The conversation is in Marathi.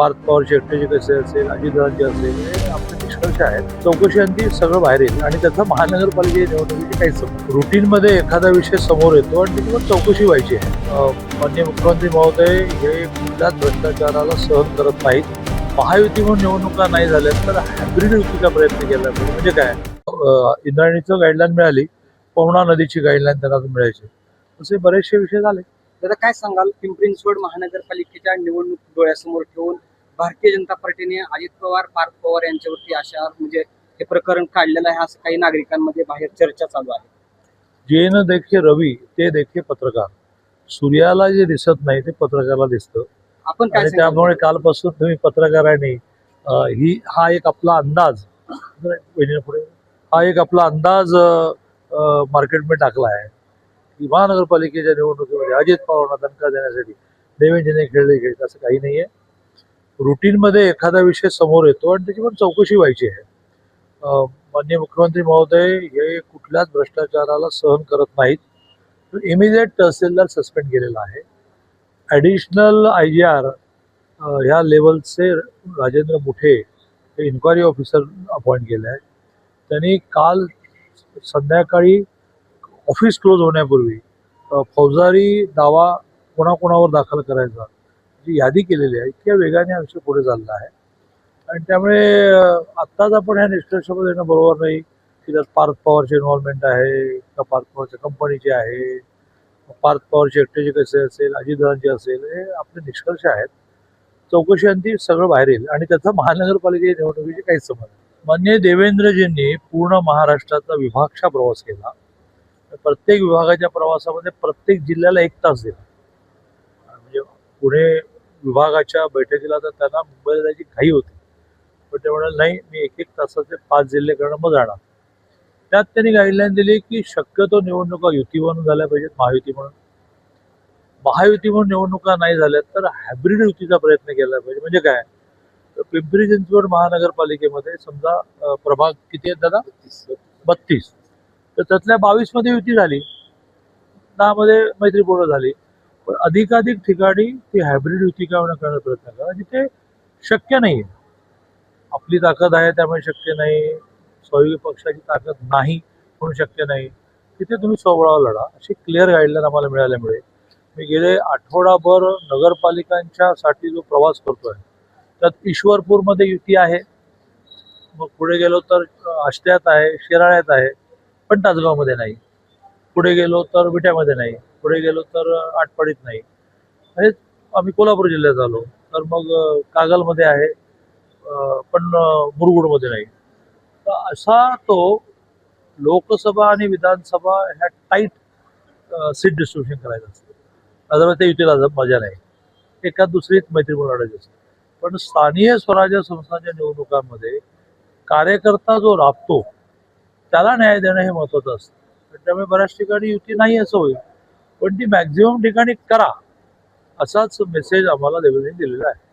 पार्थ पवार शेट्टीचे कसे असेल अजितदादांचे असेल हे आपले निष्कर्ष आहेत. चौकशीअंती सगळं बाहेर येईल आणि त्याचा महानगरपालिके निवडणुकीची काही रुटीनमध्ये एखादा विषय समोर येतो आणि त्याच्यावर चौकशी व्हायची आहे. माननीय मुख्यमंत्री महोदय हे कुठल्याच भ्रष्टाचाराला सहन करत नाहीत. महायुती म्हणून निवडणुका नाही झाल्या तर हायब्रिड युतीचा प्रयत्न केला पाहिजे म्हणजे काय? इंद्रायणीचं गाईडलाईन मिळाली पवना नदीची गाईडलाईन त्यांना मिळायची. असे बरेचसे विषय झाले. दादा काय सांगाल? पिंपरी चिंचवड महानगरपालिकेच्या निवडणूक डोळ्यासमोर ठेवून भारतीय जनता पार्टीने अजित पवार पार्थ पवार यांच्यावरती अशा म्हणजे हे प्रकरण काढलेलं आहे असं काही नागरिकांमध्ये बाहेर चर्चा चालू आहे. जे न देखे रवी ते देखे पत्रकार. सूर्याला जे दिसत नाही ते पत्रकाराला दिसतं. आपण काय? त्यामुळे कालपासून तुम्ही पत्रकारांनी ही हा एक आपला अंदाज. पुढे. हा एक आपला अंदाज मार्केटमध्ये टाकला आहे. की महानगरपालिकेच्या निवडणुकीमध्ये अजित पवारांना दणका देण्यासाठी देवेंद्रने खेळले खेळ असं काही नाहीये. रुटीनमध्ये एखादा विषय समोर येतो आणि त्याची पण चौकशी व्हायची आहे. माननीय मुख्यमंत्री महोदय हे कुठल्याच भ्रष्टाचाराला सहन करत नाहीत. इमिजिएट तहसीलदार सस्पेंड केलेला आहे. ॲडिशनल आय जी आर ह्या लेवलचे राजेंद्र मुठे हे इन्क्वायरी ऑफिसर अपॉइंट केले आहेत. त्यांनी काल संध्याकाळी ऑफिस क्लोज होण्यापूर्वी फौजदारी दावा कोणाकोणावर दाखल करायचा जी यादी केलेली आहे इतक्या वेगाने हा विषय पुढे चालला आहे. आणि त्यामुळे आत्ताच आपण ह्या निष्कर्षामध्ये येणं बरोबर नाही की त्यात पार्थ पॉवरचे इन्व्हॉल्वमेंट आहे का पार्थ पॉवरच्या कंपनीची आहे पार्थ पॉवरचे एकट्याचे कसे असेल अजितदारांचे असेल हे आपले निष्कर्ष आहेत. चौकशी अंती सगळं बाहेर येईल. आणि त्याचा महानगरपालिकेच्या निवडणुकीची काहीच समज नाही. देवेंद्रजींनी पूर्ण महाराष्ट्राचा विभागचा प्रवास केला. प्रत्येक विभागाच्या प्रवासामध्ये प्रत्येक जिल्ह्याला एक तास दिला. पुणे विभागाच्या बैठकीला तर त्यांना मुंबईला जायची घाई होती. पण ते म्हणाले नाही मी एक एक तासाचे पाच जिल्हे करणं मग जाणार. त्यात त्यांनी गाईडलाईन दिली की शक्यतो निवडणुका युती म्हणून झाल्या पाहिजेत महायुती म्हणून. महायुती म्हणून निवडणुका नाही झाल्या तर हायब्रिड युतीचा प्रयत्न केला पाहिजे. म्हणजे काय? तर पिंपरी चिंचवड महानगरपालिकेमध्ये समजा प्रभाग किती आहेत दादा? बत्तीस. तर त्यातल्या बावीसमध्ये युती झाली. दहा मध्ये मैत्रीपूर्ण झाली. पण अधिकाधिक ठिकाणी ती हायब्रिड युती का होणं करण्याचा प्रयत्न करा. जिथे शक्य नाही आपली ताकद आहे त्यामुळे शक्य नाही. सहयोगी पक्षाची ताकद नाही म्हणून शक्य नाही. तिथे तुम्ही सोबळावर लढा. अशी क्लिअर गाईडलाईन आम्हाला मिळाल्यामुळे. मी गेले आठवडाभर नगरपालिकांच्या साठी जो प्रवास करतोय त्यात ईश्वरपूरमध्ये युती आहे. मग पुढे गेलो तर आष्ट्यात आहे शिराळ्यात आहे. पण तासगावमध्ये नाही. पुढे गेलो तर विट्यामध्ये नाही पुढे गेलो तर आटपाडीत नाही. हेच आम्ही कोल्हापूर जिल्ह्यात आलो. तर मग कागलमध्ये आहे पण मुरगुडमध्ये नाही. तर असा तो लोकसभा आणि विधानसभा ह्या टाईट सीट डिस्ट्रीब्युशन करायचं असतं. अदरवाईज त्या युतीला मजा नाही. एका दुसरीत मैत्रीपूर्ण लढायची असते. पण स्थानीय स्वराज्य संस्थांच्या निवडणुकांमध्ये कार्यकर्ता जो राबतो त्याला न्याय देणं हे महत्वाचं असतं. त्यामुळे बऱ्याच ठिकाणी युती नाही असं होईल. पण ती मॅक्झिमम ठिकाणी करा. असाच मेसेज आम्हाला देवेंद्रने दिलेला आहे.